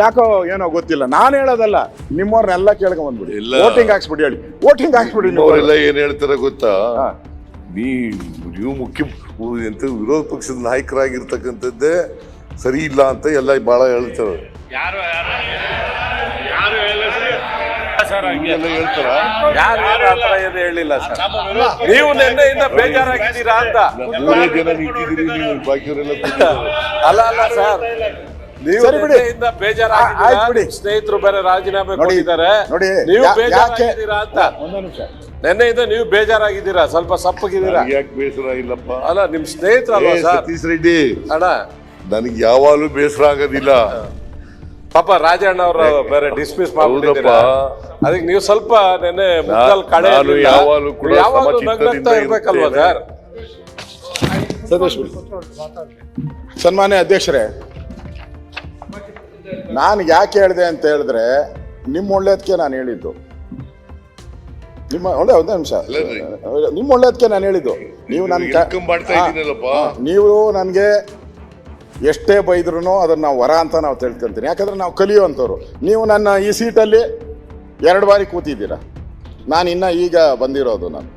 ಯಾಕೋ ಏನೋ ಗೊತ್ತಿಲ್ಲ. ನಾನು ಹೇಳೋದಲ್ಲ ನಿಮ್ಮವ್ರನ್ನೆಲ್ಲ ಕೇಳ್ಕೊಂಡ್ ಬಂದ್ಬಿಡಿ. ಇಲ್ಲ. ವೋಟಿಂಗ್ ಹಾಕ್ಸ್ಬಿಡಿ ಹೇಳಿ. ವೋಟಿಂಗ್ ಹಾಕ್ಸ್ಬಿಡಿ ನೀವು ಅವರೆಲ್ಲ ಏನ್ ಹೇಳ್ತಾರೆ ಗೊತ್ತಾ? ಹಾ. ನೀ ನೀವು ಮುಖ್ಯ ಎಂತ ವಿರೋಧ ಪಕ್ಷದ ನಾಯಕರಾಗಿರ್ತಕ್ಕಂಥದ್ದೇ ಸರಿ ಇಲ್ಲ ಅಂತ ಎಲ್ಲ ಬಹಳ ಹೇಳ್ತಾರೆ. ಯಾರು ಯಾರು ಯಾರು ಹೇಳಿಲ್ಲ ಸರ್? ಹಂಗೆ. ಎಲ್ಲ ಹೇಳ್ತಾರ? ಯಾರು ಯಾರು ಆತರ ಏನು ಹೇಳಿಲ್ಲ? ಸರ್. ನೀವು ನಿನ್ನೆಯಿಂದ ಬೇಜಾರಾಗಿದ್ದೀರಾ ಅಂತ. ಮೂರೇ ಜನ ನಿಂತಿದ್ದೀರಿ ನೀವು ಬಾಕಿಯವರೆಲ್ಲ ಕೂತಿದ್ದಾರೆ. ಅಲ್ಲ ಅಲ್ಲ ಸರ್. ಸರಿ ಬಿಡಿ. ಸ್ನೇಹಿತರು ಬೇರೆ ರಾಜೀನಾಮೆ ಕೊಟ್ಟಿದ್ದಾರೆ. ನೋಡಿ ನೀವು ಬೇಜಾರಾಗಿದ್ದೀರಾ ಅಂತ. ನಿನ್ನೆಯಿಂದ ನೀವು ಬೇಜಾರಾಗಿದ್ದೀರಾ? ಸ್ವಲ್ಪ ಸಪ್ಪಗಿದ್ದೀರಾ? ಯಾಕೆ ಬೇಸರ ಇಲ್ಲಪ್ಪ? ಅಲ್ಲ ನಿಮ್ ಸ್ನೇಹಿತರಲ್ವಾ ಸತೀಶ್ ರೆಡ್ಡಿ ಅಣ್ಣ. ನನಗೆ ಯಾವಾಗಲೂ ಬೇಸರ ಆಗೋದಿಲ್ಲ. ಪಾಪ ರಾಜಣ್ಣ ಅವರು ಬೇರೆ ಡಿಸ್ಮಿಸ್ ಮಾಡ್ಬಿಟ್ಟಿದ್ದೀರಾ. ಅದಕ್ಕೆ ನೀವು ಸ್ವಲ್ಪ ನೆನ್ನೆ ಮುಖದಲ್ಲಿ ಕಳೆ ಯಾವಾಗಲೂ ಕೂಡ ಯಾವಾಗಲೂ ನಗ್ನಗ್ತಾ ಇರ್ಬೇಕಲ್ವಾ ಸರ್. ಸನ್ಮಾನ್ಯ ಅಧ್ಯಕ್ಷರೇ ನಾನು ಯಾಕೆ ಹೇಳಿದೆ ಅಂತ ಹೇಳಿದ್ರೆ ನಿಮ್ಮ ಒಳ್ಳೇದಕ್ಕೆ ನಾನು ಹೇಳಿದ್ದು. ನಿಮ್ಮ ಒಳ್ಳೆ ಒಂದೇ ನಿಮಿಷ. ನಿಮ್ಮ ಒಳ್ಳೇದಕ್ಕೆ ನಾನು ಹೇಳಿದ್ದು. ನೀವು ನನ್ನ. ನೀವು ನನಗೆ ಎಷ್ಟೇ ಬೈದ್ರು ಅದನ್ನ ನಾವು ವರ ಅಂತ ನಾವು ತಿಳ್ಕೊಂತೀನಿ. ಯಾಕಂದ್ರೆ ನಾವು ಕಲಿಯುವಂಥವ್ರು. ನೀವು ನನ್ನ ಈ ಸೀಟಲ್ಲಿ ಎರಡು ಬಾರಿ ಕೂತಿದ್ದೀರಾ. ನಾನು ಇನ್ನ ಈಗ ಬಂದಿರೋದು ನಾನು.